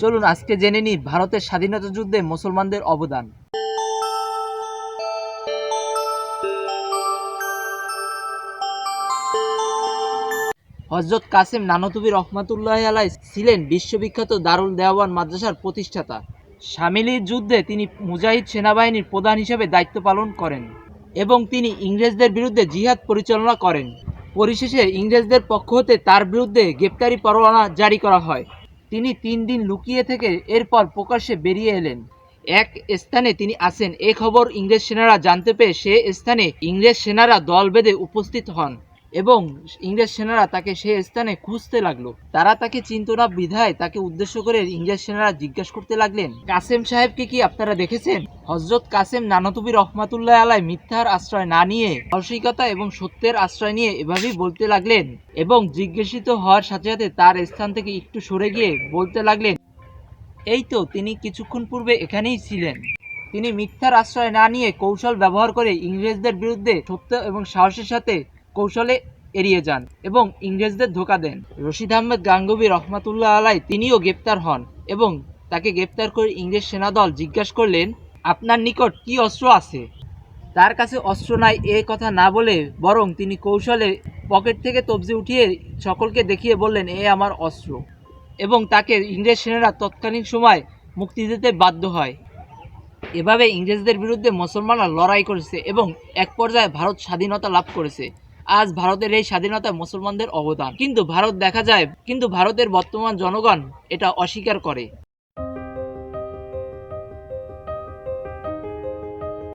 চলুন আজকে জেনে নিই ভারতের স্বাধীনতা যুদ্ধে মুসলমানদের অবদান। হজরত কাসেম নানতুবি রহমাতুল্লাহ আলাই ছিলেন বিশ্ববিখ্যাত দারুল দেওয়ান মাদ্রাসার প্রতিষ্ঠাতা। শামিলির যুদ্ধে তিনি মুজাহিদ সেনাবাহিনীর প্রধান হিসেবে দায়িত্ব পালন করেন এবং তিনি ইংরেজদের বিরুদ্ধে জিহাদ পরিচালনা করেন। পরিশেষে ইংরেজদের পক্ষ হতে তার বিরুদ্ধে গ্রেপ্তারি পরোয়ানা জারি করা হয়। তিনি তিন দিন লুকিয়ে থেকে এরপর প্রকাশ্যে বেরিয়ে এলেন। এক স্থানে তিনি আসেন এ খবর ইংরেজ সেনারা জানতে পেয়ে সে স্থানে ইংরেজ সেনারা দল বেঁধে উপস্থিত হন। এবং ইংরেজ সেনারা তাকে সে স্থানে খুঁজতে লাগল। তারা তাকে চিনত না বিধায় তাকে উদ্দেশ্য করে ইংরেজ সেনারা জিজ্ঞাসা করতে লাগলেন, কাসেম সাহেবকে কি আপনারা দেখেছেন? হজরত কাসেম নানতুবি রহমাতুল্লাহ আলাই মিথ্যার আশ্রয় না নিয়ে সাহসিকতা এবং সত্যের আশ্রয় নিয়ে এভাবেই বলতে লাগলেন এবং জিজ্ঞাসিত হওয়ার সাথে সাথে তার স্থান থেকে একটু সরে গিয়ে বলতে লাগলেন, এই তো তিনি কিছুক্ষণ পূর্বে এখানেই ছিলেন। তিনি মিথ্যার আশ্রয় না নিয়ে কৌশল ব্যবহার করে ইংরেজদের বিরুদ্ধে সত্য এবং সাহসের সাথে কৌশলে এড়িয়ে যান এবং ইংরেজদের ধোকা দেন। রশিদ আহমেদ গাঙ্গুবি রহমাতুল্লাহ আলাই তিনিও গ্রেপ্তার হন এবং তাকে গ্রেপ্তার করে ইংরেজ সেনাদল জিজ্ঞাসা করলেন, আপনার নিকট কি অস্ত্র আছে? তার কাছে অস্ত্র নাই, এ কথা না বলে বরং তিনি কৌশলে পকেট থেকে তবজি উঠিয়ে সকলকে দেখিয়ে বললেন, এ আমার অস্ত্র। এবং তাকে ইংরেজ সেনারা তৎকালীন সময় মুক্তি দিতে বাধ্য হয়। এভাবে ইংরেজদের বিরুদ্ধে মুসলমানরা লড়াই করেছে এবং এক পর্যায়ে ভারত স্বাধীনতা লাভ করেছে। আজ ভারতের এই স্বাধীনতা মুসলমানদের অবদান। কিন্তু ভারত দেখা যায়, কিন্তু ভারতের বর্তমান জনগণ এটা অস্বীকার করে।